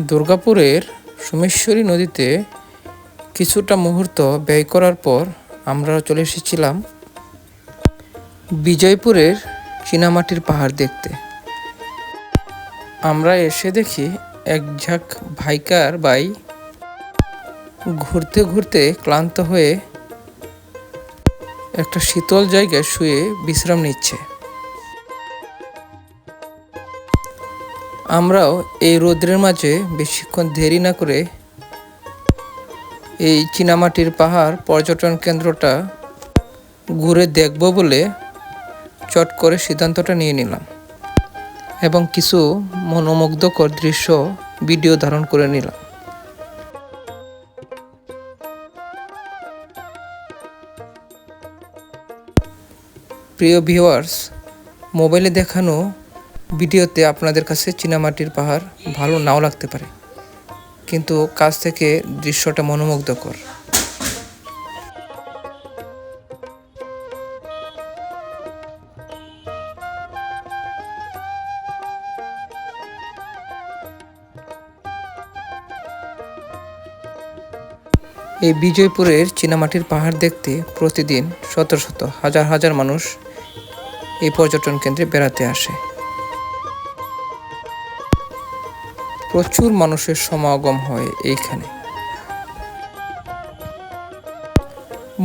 দুর্গাপুরের সোমেশ্বরী নদীতে কিছুটা মুহূর্ত ব্যয় করার পর আমরা চলে এসেছিলাম বিজয়পুরের চীনামাটির পাহাড় দেখতে। আমরা এসে দেখি এক ঝাঁক ভাইকার বাই ঘুরতে ঘুরতে ক্লান্ত হয়ে একটা শীতল জায়গায় শুয়ে বিশ্রাম নিচ্ছে। আমরাও এই রোদ্রের মাঝে বেশিক্ষণ দেরি না করে এই চীনামাটির পাহাড় পর্যটন কেন্দ্রটা ঘুরে দেখব বলে চট করে সিদ্ধান্তটা নিয়ে নিলাম এবং কিছু মনোমুগ্ধকর দৃশ্য ভিডিও ধারণ করে নিলাম। প্রিয় ভিউয়ার্স, মোবাইলে দেখানো ভিডিওতে আপনাদের কাছে চীনামাটির পাহাড় ভালো নাও লাগতে পারে। কিন্তু কাছ থেকে দৃশ্যটা মনোমুগ্ধকর। এই বিজয়পুরের চীনামাটির পাহাড় দেখতে প্রতিদিন শত শত, হাজার হাজার মানুষ এই পর্যটন কেন্দ্রে বেড়াতে আসে। প্রচুর মানুষের সমাগম হয় এইখানে।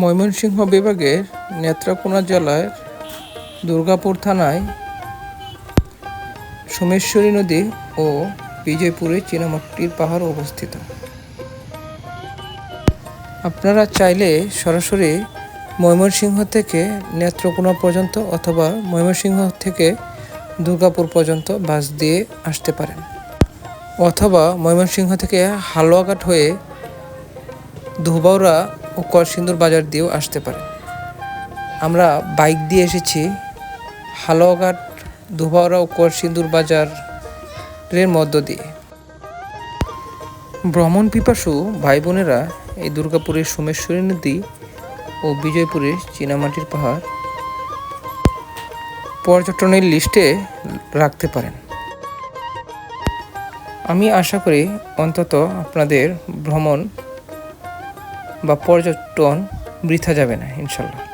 ময়মনসিংহ বিভাগের নেত্রকোনা জেলার দুর্গাপুর থানায় সোমেশ্বরী নদী ও বিজয়পুরে চীনামাটির পাহাড় অবস্থিত। আপনারা চাইলে সরাসরি ময়মনসিংহ থেকে নেত্রকোনা পর্যন্ত অথবা ময়মনসিংহ থেকে দুর্গাপুর পর্যন্ত বাস দিয়ে আসতে পারেন। অথবা ময়মনসিংহ থেকে হালুয়াঘাট হয়ে ধুবাউড়া ও কলসিন্দুর বাজার দিয়েও আসতে পারে। আমরা বাইক দিয়ে এসেছি হালুয়াঘাট ধুবাউড়া ও কলসিন্দুর বাজারের মধ্য দিয়ে। ভ্রমণ পিপাসু ভাই বোনেরা এই দুর্গাপুরের সোমেশ্বরী নদী ও বিজয়পুরের চীনামাটির পাহাড় পর্যটনের লিস্টে রাখতে পারেন। আমি আশা করি অন্তত আপনাদের ভ্রমণ বা পর্যটন বৃথা যাবে না ইনশাল্লাহ।